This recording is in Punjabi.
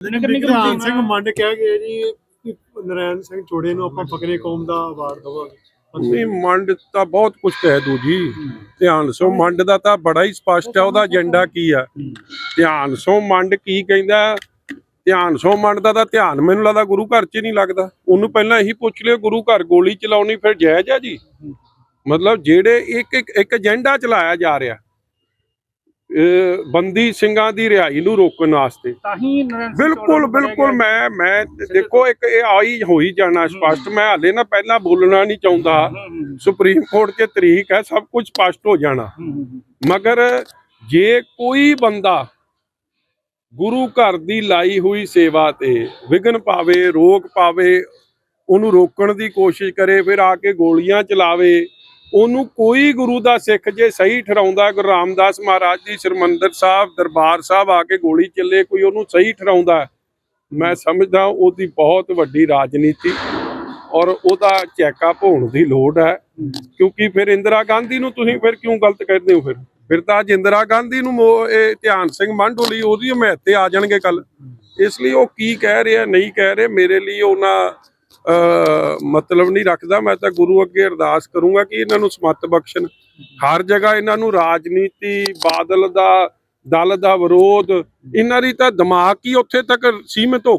ਨਗਰ ਨਿਗਮ ਧਿਆਨ ਚੋਣਾਂ- ਸਿੰਘ ਮੰਡ ਕਹਿ ਗਏ ਜੀ ਕਿ ਨਰੈਣ ਸਿੰਘ ਚੋੜੇ ਨੂੰ ਆਪਾਂ ਫਕਰੇ ਕੌਮ ਦਾ ਅਵਾਰਡ ਦਵਾਂਗੇ। ਨਹੀਂ ਮੰਡ ਤਾਂ ਬਹੁਤ ਕੁਝ ਕਹਿ ਦੂ ਜੀ। ਧਿਆਨ ਸੋ ਮੰਡ ਦਾ ਤਾਂ ਬੜਾ ਹੀ ਸਪਸ਼ਟ ਹੈ ਉਹਦਾ ਏਜੰਡਾ ਕੀ ਆ? ਧਿਆਨ ਸੋ ਮੰਡ ਕੀ ਕਹਿੰਦਾ? ਧਿਆਨ ਸੋ ਮੰਡ ਦਾ ਤਾਂ ਧਿਆਨ ਮੈਨੂੰ ਲੱਗਦਾ ਗੁਰੂ ਘਰ 'ਚ ਨਹੀਂ ਲੱਗਦਾ। ਉਹਨੂੰ ਪਹਿਲਾਂ ਇਹੀ ਪੁੱਛ ਲਿਓ ਗੁਰੂ ਘਰ ਗੋਲੀ ਚਲਾਉਣੀ ਫਿਰ ਜਾਇਜ਼ ਆ ਜੀ? ਮਤਲਬ ਜਿਹੜੇ ਇੱਕ ਇੱਕ ਏਜੰਡਾ ਚਲਾਇਆ ਜਾ ਰਿਹਾ। ਬੰਦੀ ਸਿੰਘਾਂ ਦੀ ਰਿਹਾਈ ਨੂੰ ਰੋਕਣ ਵਾਸਤੇ। ਤਾਂ ਹੀ ਬਿਲਕੁਲ ਬਿਲਕੁਲ। ਮੈਂ ਮੈਂ ਦੇਖੋ ਇੱਕ ਇਹ ਆਈ ਹੋਈ ਜਾਣਾ ਸਪਸ਼ਟ ਮੈਂ ਹਾਲੇ ਨਾ ਪਹਿਲਾਂ ਬੋਲਣਾ ਨਹੀਂ ਚਾਹੁੰਦਾ। ਸੁਪਰੀਮ ਕੋਰਟ 'ਚ ਤਰੀਕ ਹੈ ਸਭ ਕੁਝ ਸਪਸ਼ਟ ਹੋ ਜਾਣਾ। ਮਗਰ ਜੇ ਕੋਈ ਬੰਦਾ ਗੁਰੂ ਘਰ ਦੀ ਲਾਈ ਹੋਈ ਸੇਵਾ ਤੇ ਵਿਘਨ ਪਾਵੇ ਰੋਕ ਪਾਵੇ ਉਹਨੂੰ ਰੋਕਣ ਦੀ ਕੋਸ਼ਿਸ਼ ਕਰੇ ਫਿਰ ਆ ਕੇ ਗੋਲੀਆਂ ਚਲਾਵੇ ਉਹਨੂੰ ਕੋਈ ਗੁਰੂ ਦਾ ਸਿੱਖ ਜੇ ਸਹੀ ਠਰਾਉਂਦਾ ਗੁਰੂ ਰਾਮਦਾਸ ਮਹਾਰਾਜ ਜੀ ਸਰਮੰਦਰ ਸਾਹਿਬ ਦਰਬਾਰ ਸਾਹਿਬ ਆ ਕੇ ਗੋਲੀ ਚੱਲੇ ਕੋਈ ਉਹਨੂੰ ਸਹੀ ਠਰਾਉਂਦਾ ਮੈਂ ਸਮਝਦਾ ਉਹਦੀ ਬਹੁਤ ਵੱਡੀ ਰਾਜਨੀਤੀ ਔਰ ਉਹਦਾ ਚੈੱਕਅਪ ਹੋਣ ਦੀ ਲੋੜ ਹੈ। ਕਿਉਂਕਿ ਫਿਰ ਇੰਦਰਾ ਗਾਂਧੀ ਨੂੰ ਤੁਸੀਂ ਫਿਰ ਕਿਉਂ ਗਲਤ ਕਹਿੰਦੇ ਹੋ ਫਿਰ? ਫਿਰ ਤਾਂ ਅੱਜ ਇੰਦਰਾ ਗਾਂਧੀ ਨੂੰ ਇਹ ਧਿਆਨ ਸਿੰਘ ਮੰਡੋਲੀ ਉਹਦੀ ਹਮਾਇਤ ਤੇ ਆ ਜਾਣਗੇ ਕੱਲ ਇਸ ਲਈ ਉਹ ਕੀ ਕਹਿ ਰਿਹਾ ਨਹੀਂ ਕਹਿ ਰਹੇ ਮੇਰੇ ਲਈ ਉਹਨਾਂ ਅਹ, ਮਤਲਬ ਨਹੀਂ ਰੱਖਦਾ। ਮੈਂ ਤਾਂ ਗੁਰੂ ਅੱਗੇ ਅਰਦਾਸ ਕਰੂੰਗਾ ਕਿ ਇਹਨਾਂ ਨੂੰ ਸਮੱਤ ਬਖਸ਼ਣ। ਹਰ ਜਗ੍ਹਾ ਇਹਨਾਂ ਨੂੰ ਰਾਜਨੀਤੀ, ਬਾਦਲ ਦਾ, ਦਲ ਦਾ ਵਿਰੋਧ, ਇਹਨਾਂ ਦੀ ਤਾਂ ਦਿਮਾਗ ਹੀ ਉੱਥੇ ਤੱਕ ਸੀਮਿਤ ਹੋ